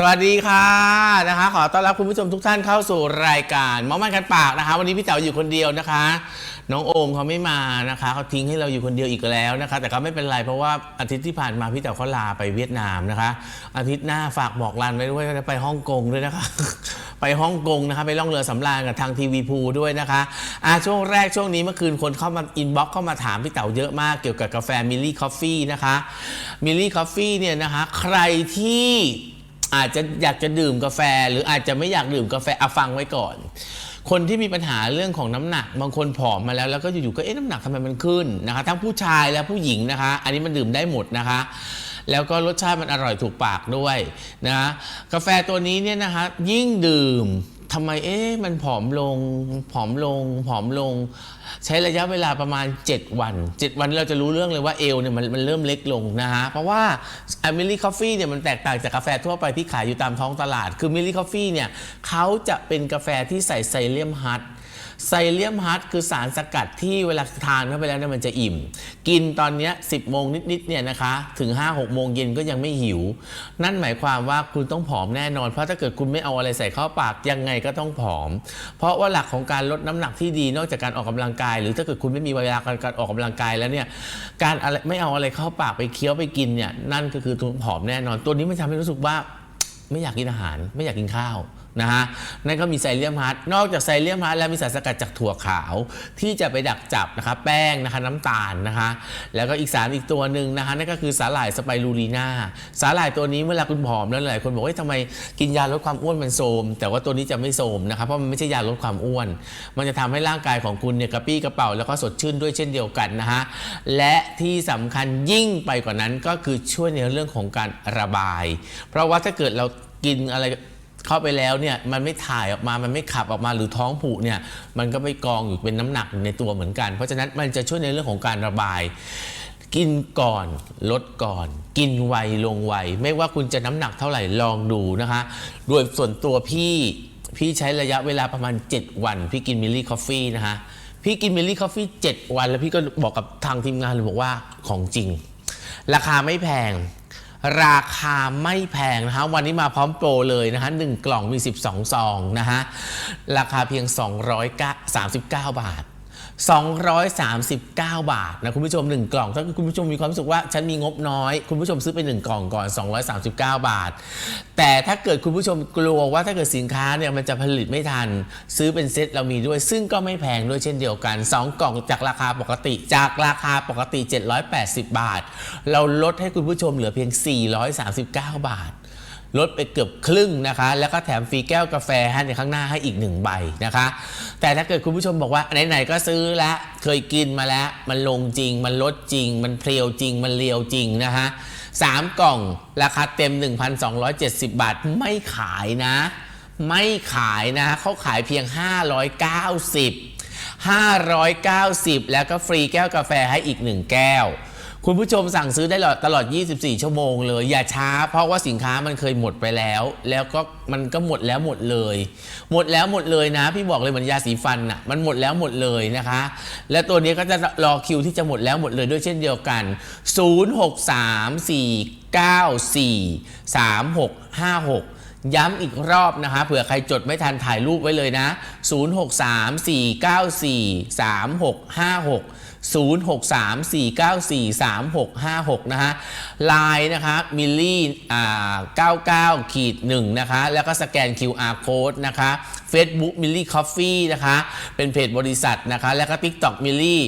สวัสดีค่ะนะคะ ขอต้อนรับคุณผู้ชมทุกท่านเข้าสู่รายการเมามันกันปากนะคะ วันนี้พี่เต๋าอยู่คนเดียวนะคะ น้องโอมเขาไม่มานะคะเขาทิ้งให้เราอยู่คนเดียวอีกแล้วนะคะ แต่ก็ไม่เป็นไรเพราะว่าอาทิตย์ที่ผ่านมาพี่เต๋าเขาลาไปเวียดนามนะคะ อาทิตย์หน้าฝากบอกลานไว้ด้วยว่าจะไปฮ่องกงด้วยนะคะ ไปฮ่องกงนะคะ ไปล่องเรือสำราญกับทางทีวีพูด้วยนะคะอะช่วงแรกช่วงนี้เมื่อคืนคนเข้ามาอินบ็อกเข้ามาถามพี่เต๋าเยอะมากเกี่ยวกับกาแฟมิลลี่คอฟฟี่นะคะมิลลี่คอฟฟี่เนี่ยนะคะ ใครที่ อาจจะอยากจะดื่มกาแฟ หรืออาจจะไม่อยากดื่มกาแฟเอาฟังไว้ก่อน คนที่มีปัญหาเรื่องของน้ำหนัก บางคนผอมมาแล้วแล้วก็อยู่ๆก็เอ๊ะน้ำหนักทำไมมันขึ้นนะคะ ทั้งผู้ชายและผู้หญิงนะคะ อันนี้มันดื่มได้หมดนะคะ แล้วก็รสชาติมันอร่อยถูกปากด้วยนะกาแฟตัวนี้เนี่ยนะคะยิ่งดื่ม ทำไมเอ๊ะมันผอมลงผอมลงผอมลง ใช้ระยะเวลาประมาณ 7 วัน 7 วันเราจะรู้เรื่องเลยว่าเอวเนี่ยมันมันเริ่มเล็กลงนะฮะ เพราะว่าอเมิลี่คอฟฟี่เนี่ยมันแตกต่างจากกาแฟทั่วไปที่ขายอยู่ตามท้องตลาด คือมิลลี่คอฟฟี่เนี่ยเขาจะเป็นกาแฟที่ใส่ไซเลียมฮัต ไซเลียมฮัตคือสารสกัดที่เวลาทานเข้าไปแล้วเนี่ยมันจะอิ่ม กินตอนนี้ 10 โมงนิด ๆ เนี่ยนะคะ ถึง 5-6 โมงเย็นก็ยังไม่หิว นั่นหมายความว่าคุณต้องผอมแน่นอน เพราะถ้าเกิดคุณไม่เอาอะไรใส่เข้าปาก ยังไงก็ต้องผอม เพราะว่าหลักของการลดน้ำหนักที่ดีนอกจากการออกกำลังกาย หรือถ้าเกิดคุณไม่มีเวลาการออกกำลังกายแล้วเนี่ยการอะไรไม่เอาอะไรเข้าปากไปเคี้ยวไปกินเนี่ยนั่นก็คือตัวผอมแน่นอน ตัวนี้มันทำให้รู้สึกว่าไม่อยากกินอาหาร ไม่อยากกินข้าว นะฮะนั่นก็มีไซเลียมฮัตนอกจากไซเลียมฮัตแล้วมีสารสกัดจากถั่วขาว ที่จะไปดักจับนะคะแป้งนะคะน้ำตาลนะคะแล้วก็อีกสารอีกตัวหนึ่งนะคะนั่นก็คือสาหร่ายสไปรูลีนาสาหร่ายตัวนี้เวลาคุณผอมแล้วหลายคนบอกว่าเฮ้ยทำไมกินยาลดความอ้วนมันโทมแต่ว่าตัวนี้จะไม่โทมนะคะเพราะมันไม่ใช่ยาลดความอ้วน มันจะทำให้ร่างกายของคุณเนี่ยกระปี้กระเป๋าแล้วก็สดชื่นด้วยเช่นเดียวกันนะฮะและที่สำคัญยิ่งไปกว่านั้นก็คือช่วยในเรื่องของการระบาย เพราะว่าถ้าเกิดเรากินอะไร เข้าไปแล้วเนี่ยมันไม่ถ่ายออกมา มันไม่ขับออกมาหรือท้องผูกเนี่ยมันก็ไปกองอยู่เป็นน้ำหนักอยู่ในตัวเหมือนกัน เพราะฉะนั้นมันจะช่วยในเรื่องของการระบาย กินก่อนลดก่อน กินไวลงไวไม่ว่าคุณจะน้ำหนักเท่าไหร่ลองดูนะคะโดยส่วนตัวพี่พี่ใช้ระยะเวลาประมาณ 7 วัน พี่กินมิลลี่คอฟฟี่นะคะพี่กินมิลลี่คอฟฟี่7วัน แล้วพี่ก็บอกกับทางทีมงานเลยบอกว่าของจริง ราคาไม่แพง ราคาไม่แพงนะคะวันนี้มาพร้อมโปรเลยนะคะ1กล่องมี 12 ซองนะคะราคาเพียง 239 บาท 239 บาทนะคุณผู้ชม 1 กล่อง ถ้าคุณผู้ชมมีความรู้สึกว่าฉันมีงบน้อย คุณผู้ชมซื้อไป 1 กล่องก่อน 239 บาท แต่ถ้าเกิดคุณผู้ชมกลัวว่าถ้าเกิดสินค้าเนี่ยมันจะผลิตไม่ทัน ซื้อเป็นเซตเรามีด้วย ซึ่งก็ไม่แพงด้วยเช่นเดียวกัน 2 กล่องจากราคาปกติ จากราคาปกติ 780 บาท เราลดให้คุณผู้ชมเหลือเพียง 439 บาท ลดไปเกือบครึ่งนะคะ แล้วก็แถมฟรีแก้วกาแฟให้ในข้างหน้าให้อีกหนึ่งใบนะคะ แต่ถ้าเกิดคุณผู้ชมบอกว่าไหนๆก็ซื้อแล้วเคยกินมาแล้ว มันลงจริง มันลดจริง มันเพลียวจริง มันเลียวจริงนะคะสามกล่องราคาเต็ม 1,270 บาทไม่ขายนะ ไม่ขายนะเขาขายเพียง 590 590 แล้วก็ฟรีแก้วกาแฟให้อีก 1 แก้ว คุณผู้ชมสั่งซื้อได้ตลอด 24 ชั่วโมงเลย อย่าช้า เพราะว่าสินค้ามันเคยหมดไปแล้ว แล้วก็มันก็หมดแล้วหมดเลย หมดแล้วหมดเลยนะ พี่บอกเลยเหมือนยาสีฟันน่ะมันหมดแล้วหมดเลยนะคะ และตัวนี้ก็จะรอคิวที่จะหมดแล้วหมดเลยด้วยเช่นเดียวกัน 0634943656ย้ำอีกรอบนะคะเผื่อใครจดไม่ทันถ่ายรูปไว้เลยนะ 0634943656 0634943656 นะฮะไลน์นะคะมิลลี่อ่า99ขีด1นะคะ แล้วก็สแกน QR code นะคะ Facebook มิลลี่คอฟฟี่นะคะ เป็นเพจบริษัทนะคะ แล้วก็ TikTok มิลลี่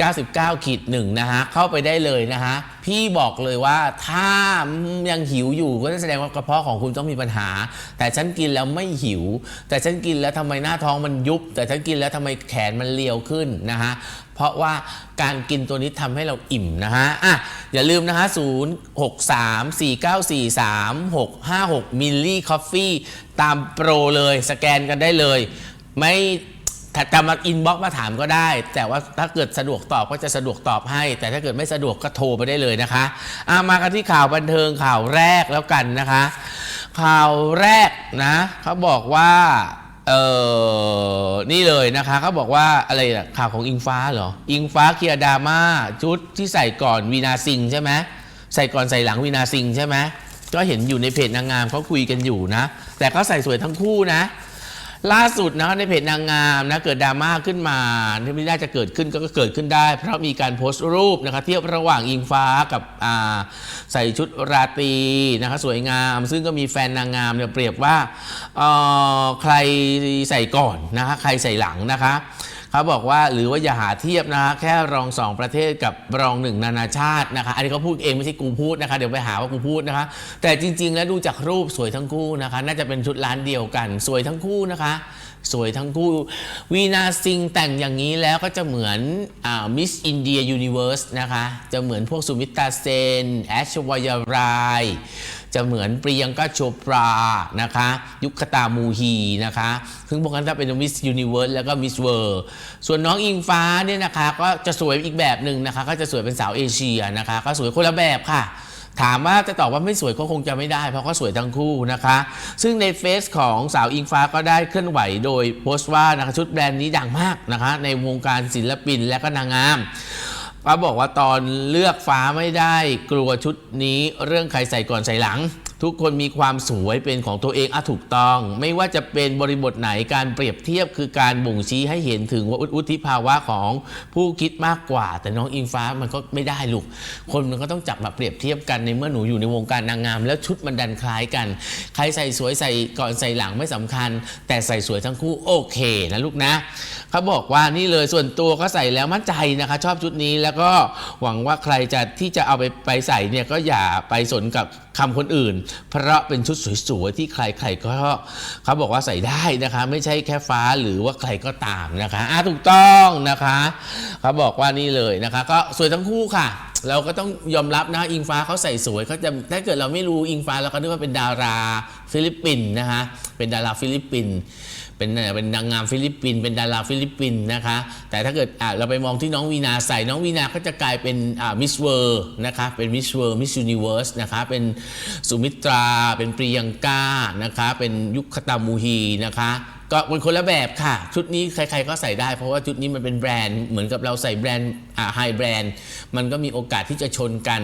99ขีดหนึ่งนะฮะ เข้าไปได้เลยนะฮะ พี่บอกเลยว่าถ้ายังหิวอยู่ก็แสดงว่ากระเพาะของคุณต้องมีปัญหา แต่ฉันกินแล้วไม่หิว แต่ฉันกินแล้วทำไมหน้าท้องมันยุบ แต่ฉันกินแล้วทำไมแขนมันเลียวขึ้นนะฮะ เพราะว่าการกินตัวนี้ทำให้เราอิ่มนะฮะ อะ อย่าลืมนะฮะ 0 6 3 4 9 4 3 6 5 6มิลลี่คอฟฟี่ตามโปรเลยสแกนกันได้เลย ไม่ ถ้าจะมาอินบ็อกมาถามก็ได้ แต่ว่าถ้าเกิดสะดวกตอบก็จะสะดวกตอบให้ แต่ถ้าเกิดไม่สะดวกก็โทรไปได้เลยนะคะอะมากันที่ข่าวบันเทิงข่าวแรกแล้วกันนะคะ ข่าวแรกนะเขาบอกว่าเออนี่เลยนะคะเขาบอกว่าอะไรอะข่าวของอิงฟ้าเหรอ อิงฟ้าเคียดาม่าชุดที่ใส่ก่อนวีนาซิงใช่ไหมใส่ก่อนใส่หลังวีนาซิงใช่ไหมก็เห็นอยู่ในเพจนางงามเขาคุยกันอยู่นะ แต่ก็ใส่สวยทั้งคู่นะ ล่าสุดนะคะในเพจนางงามนะเกิดดราม่าขึ้นมาที่ไม่น่าจะเกิดขึ้นก็เกิดขึ้นได้ เพราะมีการโพสต์รูปนะคะเทียบระหว่างอิงฟ้ากับใส่ชุดราตรีนะคะสวยงาม ซึ่งก็มีแฟนนางงามเนี่ยเปรียบว่าใครใส่ก่อนนะคะใครใส่หลังนะคะ เขาบอกว่าหรือว่าอย่าหาเทียบนะคะแค่รองสองประเทศกับรองหนึ่งนานาชาตินะคะอันนี้เขาพูดเองไม่ใช่กูพูดนะคะ เดี๋ยวไปหาว่ากูพูดนะคะ แต่จริง ๆ แล้วดูจากรูปสวยทั้งคู่นะคะ น่าจะเป็นชุดร้านเดียวกัน สวยทั้งคู่นะคะ สวยทั้งคู่วีนาซิงแต่งอย่างนี้แล้วก็จะเหมือนมิสอินเดียยูนิเว r ร์สนะคะ จะเหมือนพวกสุมิตาเซน แอชวายราย จะเหมือนปริยังกาโชปรา นะคะ ยุคตามูฮีนะคะซึ่งพวกนั้นถ้าเป็นมิสยูนิเว r ร์สแล้วก็มิสเวิร์ส่วนน้องอิงฟ้าเนี่ยนะคะ ก็จะสวยอีกแบบหนึ่งนะคะ ก็จะสวยเป็นสาวเอเชียนะคะ ก็สวยคนละแบบค่ะ ถามว่าจะตอบว่าไม่สวยก็คงจะไม่ได้ เพราะก็สวยทั้งคู่นะคะ ซึ่งในเฟซของสาวอิงฟ้าก็ได้เคลื่อนไหวโดยโพสต์ว่านะคะชุดแบรนด์นี้ดังมากนะคะ ในวงการศิลปินและก็นางงามก็บอกว่าตอนเลือกฟ้าไม่ได้กลัวชุดนี้เรื่องใครใส่ก่อนใส่หลัง ทุกคนมีความสวยเป็นของตัวเองอะถูกต้อง ไม่ว่าจะเป็นบริบทไหนการเปรียบเทียบคือการบ่งชี้ให้เห็นถึงว่าวุฒิภาวะของผู้คิดมากกว่า แต่น้องอิงฟ้ามันก็ไม่ได้ลูก คนมันก็ต้องจับมาเปรียบเทียบกันในเมื่อหนูอยู่ในวงการนางงาม แล้วชุดมันดันคล้ายกัน ใครใส่สวยใส่ก่อนใส่หลังไม่สำคัญ แต่ใส่สวยทั้งคู่โอเคนะลูกนะเขาบอกว่านี่เลยส่วนตัวก็ใส่แล้วมั่นใจนะคะ ชอบชุดนี้แล้วก็หวังว่าใครจะที่จะเอาไปไปใส่เนี่ยก็อย่าไปสนกับคำคนอื่น เพราะเป็นชุดสวยๆที่ใครๆก็เขาบอกว่าใส่ได้นะคะ ไม่ใช่แค่ฟ้าหรือว่าใครก็ตามนะคะอะถูกต้องนะคะเขาบอกว่านี่เลยนะคะ ก็สวยทั้งคู่ค่ะ เราก็ต้องยอมรับนะอิงฟ้าเขาใส่สวยเขาจะถ้าเกิดเราไม่รู้อิงฟ้าเราก็นึกว่าเป็นดาราฟิลิปปินส์นะคะเป็นดาราฟิลิปปินส์เป็นเป็นนางงามฟิลิปปินส์เป็นดาราฟิลิปปินส์นะคะ แต่ถ้าเกิดเราไปมองที่น้องวีนาใส่น้องวีนาก็จะกลายเป็นมิสเวิร์นะคะเป็นมิสเวิร์มิสยูนิเวิร์สนะคะเป็นสุมิตรา เป็นปริยังกานะคะเป็นยุคตามูฮีนะคะ ก็เป็นคนละแบบค่ะ ชุดนี้ใครๆก็ใส่ได้ เพราะว่าชุดนี้มันเป็นแบรนด์เหมือนกับเราใส่แบรนด์อ่าไฮแบรนด์มันก็มีโอกาสที่จะชนกัน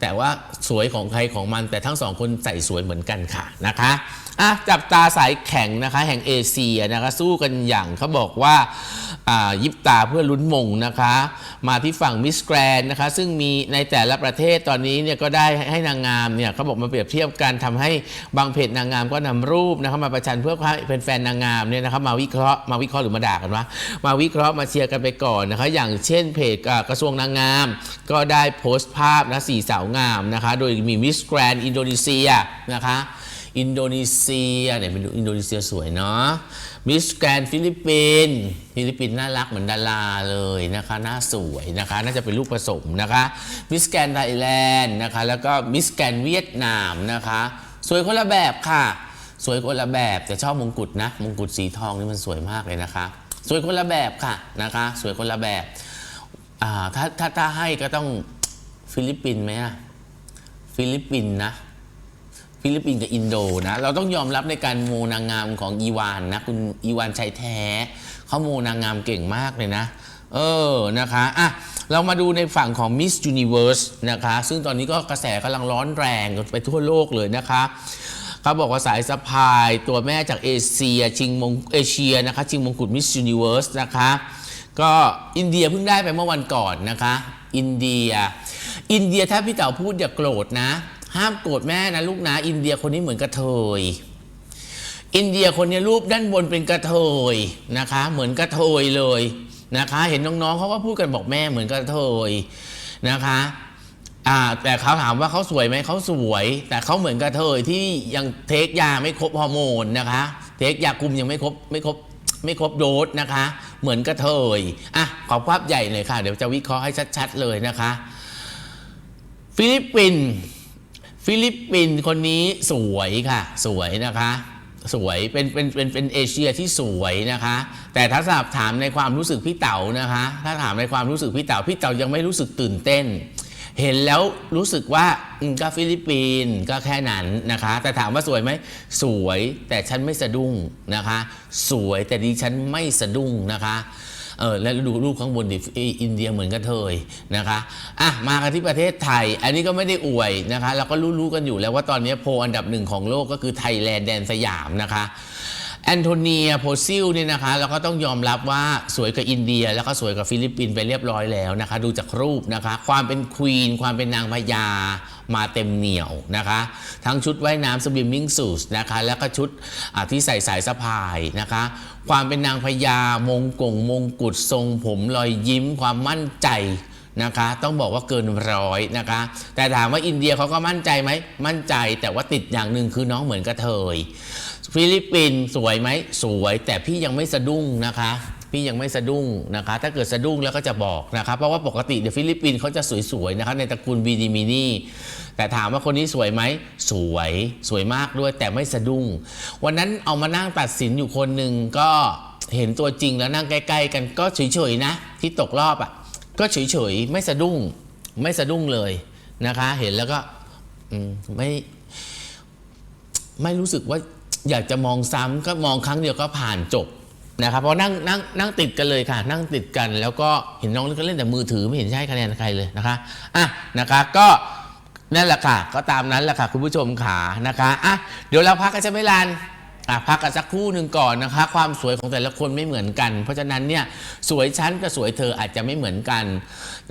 แต่ว่าสวยของใครของมัน แต่ทั้งสองคนใส่สวยเหมือนกันค่ะนะคะอะจับตาสายแข็งนะคะ แห่งเอเชียนะคะสู้กันอย่างเขาบอกว่าอ่ายิบตาเพื่อลุ้นมงนะคะ มาที่ฝั่งมิสแกรนนะคะ ซึ่งมีในแต่ละประเทศตอนนี้เนี่ยก็ได้ให้นางงามเนี่ยเขาบอกมาเปรียบเทียบกันทำให้บางเพจนางงามก็นำรูปนะคะมาประชันเพื่อให้เป็นแฟนนางงามเนี่ยนะครับมาวิเคราะห์มาวิเคราะห์หรือมาด่ากันวะมาวิเคราะห์มาเชียร์กันไปก่อนนะคะอย่างเช่นเพจกระทรวงนางงาม ก็ได้โพสต์ภาพนะสี่สาวงามนะคะโดยมีมิสแกรนอินโดนีเซียนะคะอินโดนีเซียเนี่ยเป็นอินโดนีเซียสวยเนาะมิสแกรนฟิลิปปินส์ฟิลิปปินส์น่ารักเหมือนดาราเลยนะคะน้าสวยนะคะน่าจะเป็นลูกผสมนะคะมิสแกรนไทยแลนด์นะคะแล้วก็มิสแกรนเวียดนามนะคะ สวยคนละแบบค่ะ สวยคนละแบบแต่ชอบมงกุฎนะมงกุฎสีทองนี่มันสวยมากเลยนะคะ สวยคนละแบบค่ะนะคะ สวยคนละแบบถ้าถ้าถ้าให้ก็ต้องฟิลิปปินส์ไหมอะฟิลิปปินส์นะฟิลิปปินส์กับอินโดนะ เราต้องยอมรับในการโมนางงามของอีวานนะ คุณอีวานชัยแท้เขาโมนางงามเก่งมากเลยนะ เออนะคะอะเรามาดูในฝั่งของ Miss Universe นะคะ ซึ่งตอนนี้ก็กระแสกำลังร้อนแรงไปทั่วโลกเลยนะคะ เขาบอกว่าสายสะพายตัวแม่จากเอเชียชิงมงเอเชียนะคะชิงมงกุฎ Miss Universe นะคะ ก็อินเดียเพิ่งได้ไปเมื่อวันก่อนนะคะ อินเดีย อินเดียถ้าพี่เต๋าพูดอย่าโกรธนะ ห้ามโกรธแม่นะลูกนะ อินเดียคนนี้เหมือนกระเทยอินเดียคนนี้รูปด้านบนเป็นกระเทยนะคะ เหมือนกระเทยเลยนะคะ เห็นน้องๆเขาก็พูดกันบอกแม่เหมือนกระเทยนะคะ อ่าแต่เขาถามว่าเขาสวยไหมเขาสวย แต่เขาเหมือนกระเทยที่ยังเทคยาไม่ครบฮอร์โมนนะคะ เทคยาคุมยังไม่ครบไม่ครบไม่ครบโดสนะคะ เหมือนกระเทยอะขอภาพใหญ่หน่อยค่ะ เดี๋ยวจะวิเคราะห์ให้ชัด ๆ เลยนะคะ ฟิลิปปินฟิลิปปินคนนี้สวยค่ะ สวยนะคะสวยเป็นเป็นเป็นเป็นเอเชียที่สวยนะคะ แต่ถ้าสอบถามในความรู้สึกพี่เต๋านะคะ ถ้าถามในความรู้สึกพี่เต๋าพี่เต๋ายังไม่รู้สึกตื่นเต้น เห็นแล้วรู้สึกว่าก็ฟิลิปปินส์ก็แค่นั้นนะคะ แต่ถามว่าสวยไหมสวยแต่ฉันไม่สะดุ้งนะคะ สวยแต่ดิฉันไม่สะดุ้งนะคะเออแล้วดูรูปข้างบนดิอินเดียเหมือนกันเทยนะคะอะมากันที่ประเทศไทย อันนี้ก็ไม่ได้อวยนะคะเราก็รู้ๆกันอยู่แล้วว่าตอนนี้โพลอันดับหนึ่งของโลกก็คือไทยแลนด์แดนสยามนะคะ แอนโทเนียโพซิลเนี่ยนะคะเราก็ต้องยอมรับว่าสวยกว่าอินเดีย แล้วก็สวยกว่าฟิลิปปินส์ไปเรียบร้อยแล้วนะคะ ดูจากรูปนะคะ ความเป็นควีน ความเป็นนางพญามาเต็มเหนียวนะคะ ทั้งชุดว่ายน้ำสวิมมิ่งสูทนะคะ แล้วก็ชุดที่ใส่สายสะพายนะคะ ความเป็นนางพญามงกงมงกุฎทรงผมรอยยิ้ม ความมั่นใจนะคะต้องบอกว่าเกินร้อยนะคะ แต่ถามว่าอินเดียเขาก็มั่นใจไหมมั่นใจแต่ว่าติดอย่างหนึ่งคือน้องเหมือนกระเทย ฟิลิปปินส์สวยไหมสวย แต่พี่ยังไม่สะดุ้งนะคะ พี่ยังไม่สะดุ้งนะคะ ถ้าเกิดสะดุ้งแล้วก็จะบอกนะคะเพราะว่าปกติเดี๋ยวฟิลิปปินส์เขาจะสวยๆนะคะในตระกูลบีดีมินีแต่ถามว่าคนนี้สวยไหมสวยสวยมากด้วยแต่ไม่สะดุ้ง วันนั้นเอามานั่งตัดสินอยู่คนหนึ่งก็เห็นตัวจริงแล้วนั่งใกล้ ๆ กันก็เฉยๆนะ ที่ตกรอบอะก็เฉยๆไม่สะดุ้ง ไม่สะดุ้งเลยนะคะ เห็นแล้วก็ไม่ไม่รู้สึกว่า อยากจะมองซ้ำก็มองครั้งเดียวก็ผ่านจบนะครับเพราะนั่งนั่งนั่งติดกันเลยค่ะ นั่งติดกันแล้วก็เห็นน้องก็เล่นแต่มือถือไม่เห็นใช่คะแนนใครเลยนะคะอะนะคะก็นั่นแหละค่ะ ก็ตามนั้นแหละค่ะคุณผู้ชมขานะคะอะเดี๋ยวเราพักกันจะไม่ลานอะพักกันสักครู่หนึ่งก่อนนะคะ ความสวยของแต่ละคนไม่เหมือนกัน เพราะฉะนั้นเนี่ยสวยฉันกับสวยเธออาจจะไม่เหมือนกัน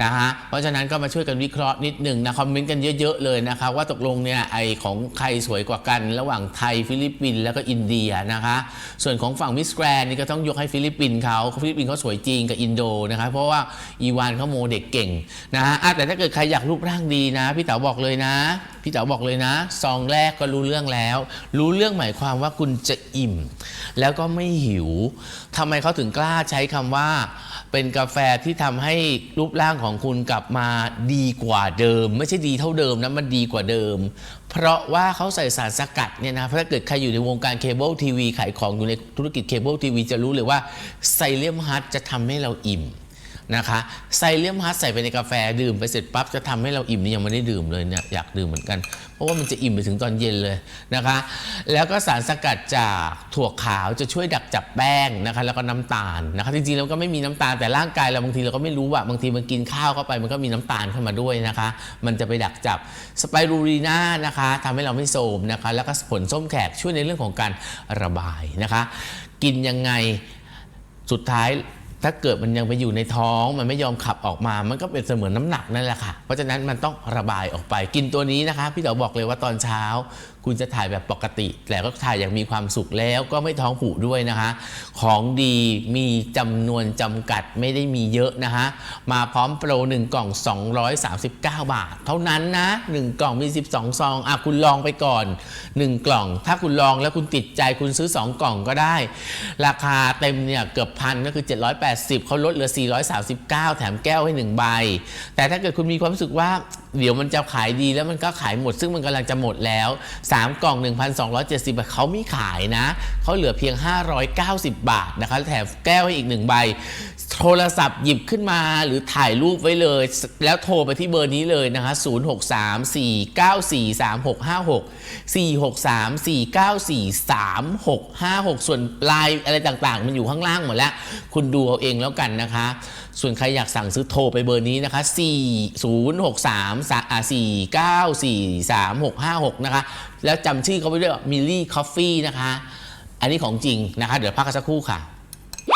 นะฮะเพราะฉะนั้นก็มาช่วยกันวิเคราะห์นิดหนึ่งนะคอมเมนต์กันเยอะๆเลยนะคะว่าตกลงเนี่ยไอของใครสวยกว่ากัน ระหว่างไทยฟิลิปปินส์แล้วก็อินเดียนะคะ ส่วนของฝั่งมิสแกรนนี่ก็ต้องยกให้ฟิลิปปินส์เขาฟิลิปปินส์เขาสวยจริงกับอินโดนะคะเพราะว่าอีวานเขาโมเด็กเก่งนะฮะแต่ถ้าเกิดใครอยากรูปร่างดีนะพี่เต๋าบอกเลยนะ พี่เต๋าบอกเลยนะซองแรกก็รู้เรื่องแล้ว รู้เรื่องหมายความว่าคุณจะอิ่ม แล้วก็ไม่หิวทำไมเขาถึงกล้าใช้คำว่า เป็นกาแฟที่ทำให้รูปร่างของคุณกลับมาดีกว่าเดิม ไม่ใช่ดีเท่าเดิมนะมันดีกว่าเดิม เพราะว่าเขาใส่สารสกัดเนี่ยนะถ้าเกิดใครอยู่ในวงการเคเบิลทีวีขายของอยู่ในธุรกิจเคเบิลทีวีจะรู้เลยว่าไซเลียมฮัทจะทำให้เราอิ่ม นะคะไซเลียมฮัสใส่ไปในกาแฟดื่มไปเสร็จปั๊บจะทำให้เราอิ่มนี่ยังไม่ได้ดื่มเลยเนี่ยอยากดื่มเหมือนกัน เพราะว่ามันจะอิ่มไปถึงตอนเย็นเลยนะคะ แล้วก็สารสกัดจากถั่วขาวจะช่วยดักจับแป้งนะคะแล้วก็น้ำตาลนะคะจริงๆแล้วก็ไม่มีน้ำตาลแต่ร่างกายเราบางทีเราก็ไม่รู้ว่าบางทีมันกินข้าวเข้าไปมันก็มีน้ำตาลเข้ามาด้วยนะคะ มันจะไปดักจับสไปรูลีน่านะคะทำให้เราไม่โทมนะคะ แล้วก็ผลส้มแขกช่วยในเรื่องของการระบายนะคะ กินยังไงสุดท้าย ถ้าเกิดมันยังไปอยู่ในท้องมันไม่ยอมขับออกมา มันก็เป็นเสมือนน้ำหนักนั่นแหละค่ะ เพราะฉะนั้นมันต้องระบายออกไปกินตัวนี้นะคะ พี่เต๋อบอกเลยว่าตอนเช้า คุณจะถ่ายแบบปกติ แต่ก็ถ่ายอย่างมีความสุขแล้วก็ไม่ท้องผูกด้วยนะคะ ของดีมีจำนวนจำกัดไม่ได้มีเยอะนะคะมาพร้อมโปร1กล่อง 239 บาท เท่านั้นนะ 1 กล่องมี 12 ซองอะคุณลองไปก่อน 1 กล่อง ถ้าคุณลองแล้วคุณติดใจคุณซื้อ 2 กล่องก็ได้ ราคาเต็มเนี่ยเกือบพันก็คือ 780เขาลดเหลือ 439 แถมแก้วให้ 1 ใบ แต่ถ้าเกิดคุณมีความรู้สึกว่าเดี๋ยวมันจะขายดีแล้วมันก็ขายหมด ซึ่งมันกำลังจะหมดแล้ว3 กล่อง 1,270 บาทเขามีขายนะ เขาเหลือเพียง 590 บาทนะคะแถมแก้วให้อีก 1 ใบ โทรศัพท์หยิบขึ้นมาหรือถ่ายรูปไว้เลย แล้วโทรไปที่เบอร์นี้เลยนะคะ 0634943656 463494366 ส่วนลน์อะไรต่างๆ มันอยู่ข้างล่างหมดแล้ว คุณดูเอาเองแล้วกันนะคะ ส่วนใครอยากสั่งซื้อโทรไปเบอร์นี้นะคะ 40634943656นะคะ แล้วจำชื่อเขาไว้ด้วยมิลลี่คอฟฟี่นะคะ อันนี้ของจริงนะคะ เดี๋ยวพักกันสักครู่ค่ะ